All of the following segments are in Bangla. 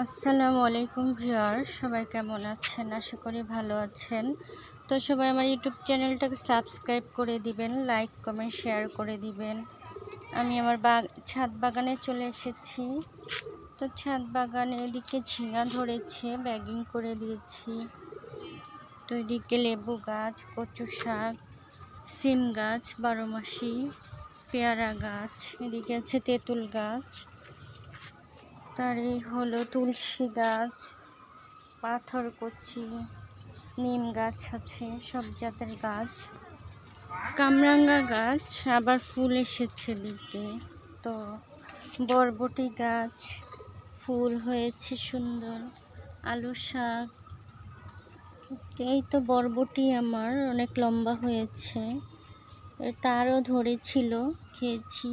আসসালামু আলাইকুম ভিউয়ার সবাই কেমন আছেন? আশা করি ভালো আছেন। তো সবাই আমার ইউটিউব চ্যানেলটাকে সাবস্ক্রাইব করে দিবেন, লাইক, কমেন্ট, শেয়ার করে দিবেন। আমি আমার বাগ ছাদ বাগানে চলে এসেছি। তো ছাদ বাগানে এদিকে ঝিঙা ধরেছে, ব্যাগিং করে দিয়েছি। তো এদিকে লেবু গাছ, কচু শাক, সিম গাছ, বারো মাসি, পেয়ারা গাছ, এদিকে আছে তেঁতুল গাছ। তার এই হলো তুলসী গাছ, পাথর কচি, নিম গাছ আছে, সব জাতের গাছ। কামরাঙ্গা গাছ, আবার ফুল এসেছে দিকে। তো বরবটি গাছ, ফুল হয়েছে সুন্দর। আলু শাক, এই তো বরবটি আমার, অনেক লম্বা হয়েছে। আরও ধরেছিল, খেয়েছি।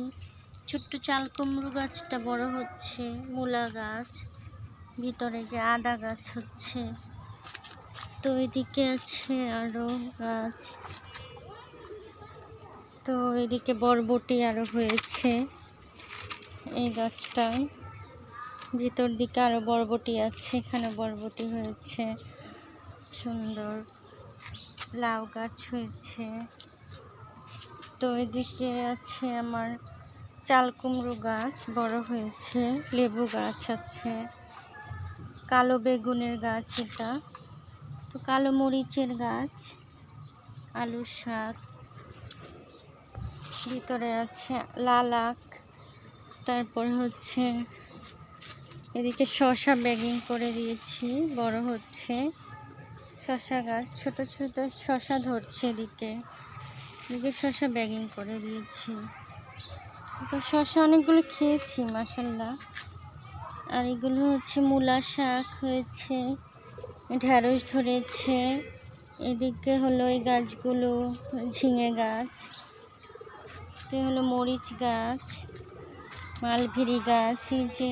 ছোট্ট চাল কুমড়ো গাছটা বড় হচ্ছে, মূলা গাছ, ভিতরে যে আদা গাছ হচ্ছে, তো এদিকে আছে আরও গাছ। তো এদিকে বরবটি আরও হয়েছে এই গাছটায়। ভিতর দিকে আরও বরবটি আছে, এখানে বরবটি হয়েছে। সুন্দর লাউ গাছ হয়েছে। তো এদিকে আছে আমার চাল কুমড়ো গাছ বড় হয়েছে, লেবু গাছ আছে, কালো বেগুনের গাছ এটা, তো কালো মরিচের গাছ, আলু শাক, ভিতরে আছে লাল আখ তারপর হচ্ছে এদিকে শশা ব্যাগিং করে দিয়েছি, বড় হচ্ছে শশা গাছ, ছোট ছোট শশা ধরছে এদিকে এদিকে শশা ব্যাগিং করে দিয়েছি। তো শশা অনেকগুলো খেয়েছি মাসাল্লাহ আর এগুলো হচ্ছে মূলা শাক হয়েছে ঢ্যাঁড়স ধরেছে, এদিকে হলো এই গাছগুলো, ঝিঙে গাছ তো হলো মরিচ গাছ মালভেরি গাছ, এই যে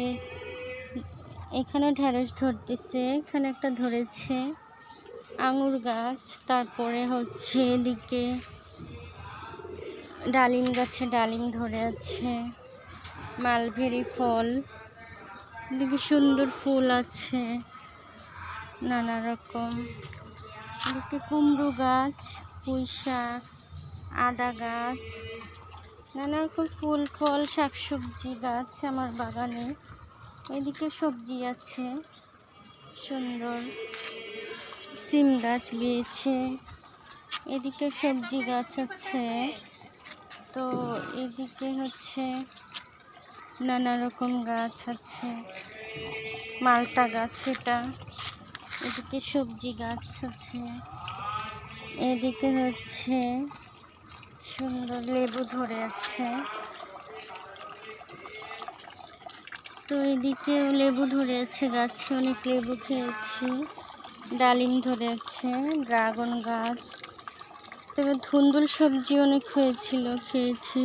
এখানে ঢ্যাঁড়স ধরতেছে, এখানে একটা ধরেছে, আঙুর গাছ, তারপরে হচ্ছে এদিকে ডালিম গাছে ডালিম ধরে আছে। মালভেরি ফল। এদিকে সুন্দর ফুল আছে। নানা রকম। এদিকে কুমড়ো গাছ, পুঁই শাক, আদা গাছ। নানা রকম ফুল, ফল, শাকসবজি গাছ আমার বাগানে। এদিকে সবজি আছে। সুন্দর সিম গাছ বিয়েছে এদিকে সবজি গাছ আছে। তো এদিকে হচ্ছে নানা রকম গাছ আছে, মালটা গাছ এটা, এদিকে সবজি গাছ আছে, এদিকে হচ্ছে সুন্দর লেবু ধরে আছে। তো এদিকে লেবু ধরে আছে, গাছে অনেক লেবু খেয়েছি, ডালিম ধরে আছে, ড্রাগন গাছ। তবে ধুন্দুল সবজি অনেক হয়েছিল, খেয়েছি।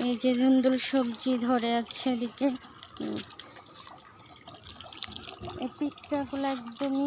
এই যে ধুন্দুল সবজি ধরে আছে এদিকে। এই পিঠটাগুলো একদমই